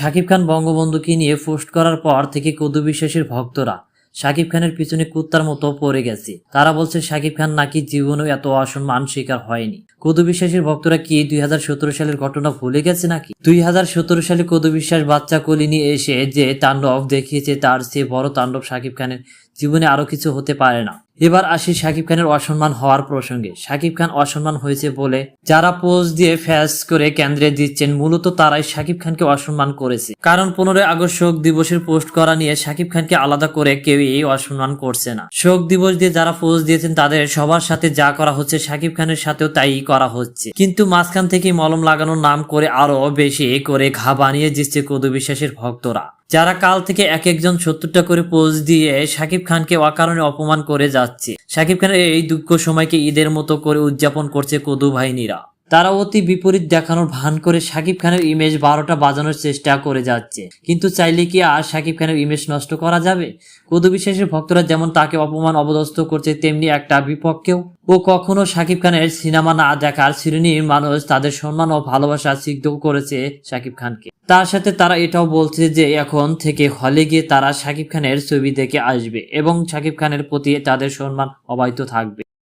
শাকিব খান বঙ্গবন্ধুকে নিয়ে পোস্ট করার পর থেকে কদু বিশ্বাসের ভক্তরা শাকিব খানের পিছনে কুত্তার মতো পড়ে গেছে। তারা বলছে, শাকিব খান নাকি জীবনেও এত অসম্মান শিকার হয়নি। কদু বিশ্বাসের ভক্তরা কি দুই হাজার সতেরো সালের ঘটনা ভুলে গেছে নাকি? দুই হাজার সতেরো সালে কদু বিশ্বাস বাচ্চা কোলে নিয়ে এসে যে তাণ্ডব দেখিয়েছে, তার চেয়ে বড় তাণ্ডব শাকিব খানের জীবনে আরও কিছু হতে পারে না। এবার আসি শাকিব খানের অসম্মান হওয়ার প্রসঙ্গে। শাকিব খান অসম্মান হয়েছে বলে যারা পোজ দিয়ে ফ্যাস করে কেন্দ্রে দিচ্ছেন, মূলত তারাই শাকিব খানকে অসম্মান করেছে। কারণ পনেরোই আগস্ট শোক দিবসের পোস্ট করা নিয়ে শাকিব খানকে আলাদা করে কেউ এই অসম্মান করছে না। শোক দিবস দিয়ে যারা পোজ দিয়েছেন, তাদের সবার সাথে যা করা হচ্ছে শাকিব খানের সাথেও তাই করা হচ্ছে। কিন্তু মাঝখান থেকে মলম লাগানোর নাম করে আরও বেশি করে ঘা বানিয়ে দিচ্ছে কদু বিশ্বাসের ভক্তরা। যারা কাল থেকে এক একজন সত্তরটা করে পোজ দিয়ে শাকিব খানকে অকারণে অপমান করে যাচ্ছে। শাকিব খানের এই দুঃখ সময়কে ঈদের মতো করে উদযাপন করছে কদু বাহিনীরা তারা অতি বিপরীত দেখানোর ভান করে শাকিব খানের ইমেজ বারোটা বাজানোর চেষ্টা করে যাচ্ছে। কিন্তু চাইলে কি আর শাকিব খানের ইমেজ নষ্ট করা যাবে? কদু বিশ্বাসের ভক্তরা যেমন তাকে অপমান অবদস্ত করছে, তেমনি একটা বিপক্ষেও। ও কখনো শাকিব খানের সিনেমা না দেখার শ্রেণির মানুষ তাদের সম্মান ও ভালোবাসা সিদ্ধ করেছে শাকিব খানকে। তার সাথে তারা এটাও বলছে যে এখন থেকে হলে গিয়ে তারা শাকিব খানের ছবি দেখে আসবে এবং শাকিব খানের প্রতি তাদের সম্মান অবাহিত থাকবে।